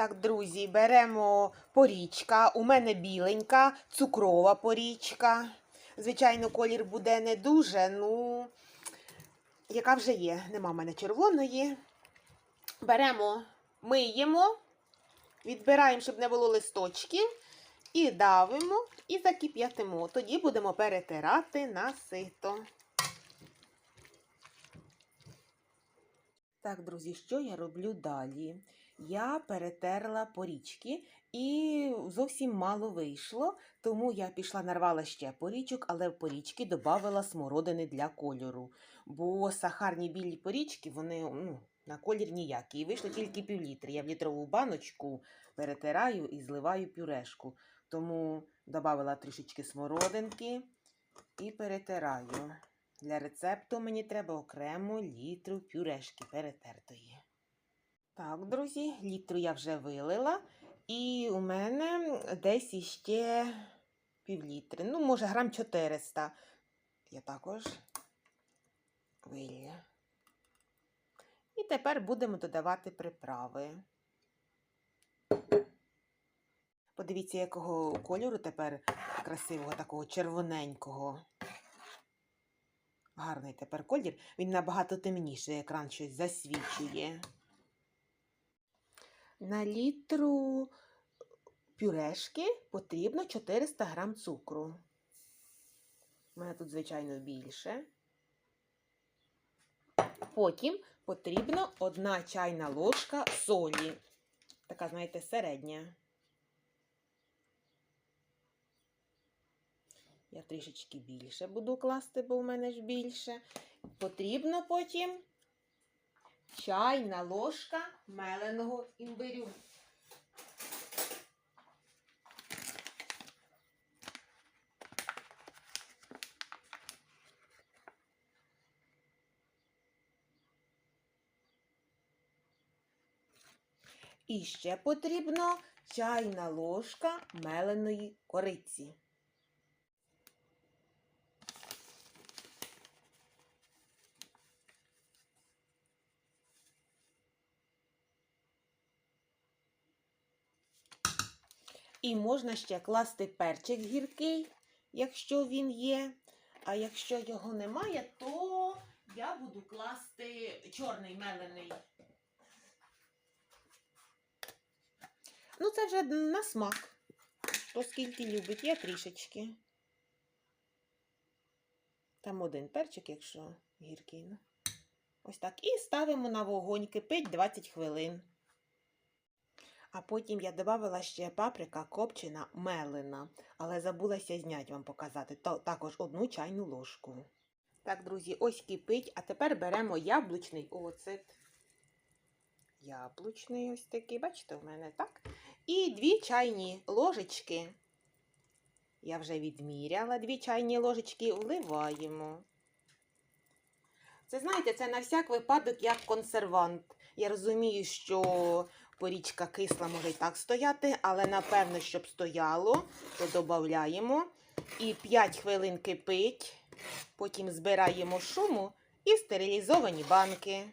Так, друзі, беремо порічка. У мене біленька, цукрова порічка. Звичайно, колір буде не дуже, ну, яка вже є. Нема в мене червоної. Беремо, миємо, відбираємо, щоб не було листочків, і давимо і закип'ятимо. Тоді будемо перетирати на сито. Так, друзі, що я роблю далі? Я перетерла порічки і зовсім мало вийшло, тому я пішла нарвала ще порічок, але в порічки додавала смородини для кольору. Бо сахарні білі порічки, вони ну, на колір ніякі. І вийшло тільки півлітри. Я в літрову баночку перетираю і зливаю пюрешку. Тому додавала трішечки смородинки і перетираю. Для рецепту мені треба окремо літру пюрешки перетертої. Так, друзі, літру я вже вилила, і у мене десь іще півлітри. Ну, може, грам 400. Я також вилію. І тепер будемо додавати приправи. Подивіться, якого кольору тепер красивого, такого червоненького. Гарний тепер колір. Він набагато темніший, екран щось засвічує. На літру пюрешки потрібно 400 грам цукру. У мене тут, звичайно, більше. Потім потрібно одна чайна ложка солі. Така, знаєте, середня. Я трішечки більше буду класти, бо у мене ж більше. Потрібно потім чайна ложка меленого імбирю. І ще потрібно чайна ложка меленої кориці. І можна ще класти перчик гіркий, якщо він є. А якщо його немає, то я буду класти чорний мелений. Ну, це вже на смак. То скільки любить, я трішечки. Там один перчик, якщо гіркий. Ну. Ось так. І ставимо на вогонь кипить 20 хвилин. А потім я додавала ще паприка копчена мелена, але забулася зняти вам показати. То, також одну чайну ложку. Так, друзі, ось кипить. А тепер беремо яблучний оцет. Яблучний ось такий, бачите, у мене так. І дві чайні ложечки. Я вже відміряла дві чайні ложечки, вливаємо. Це, знаєте, це на всяк випадок як консервант. Я розумію, що порічка кисла може і так стояти, але напевно, щоб стояло, то додаємо. І 5 хвилин кипить, потім збираємо шуму і стерилізовані банки.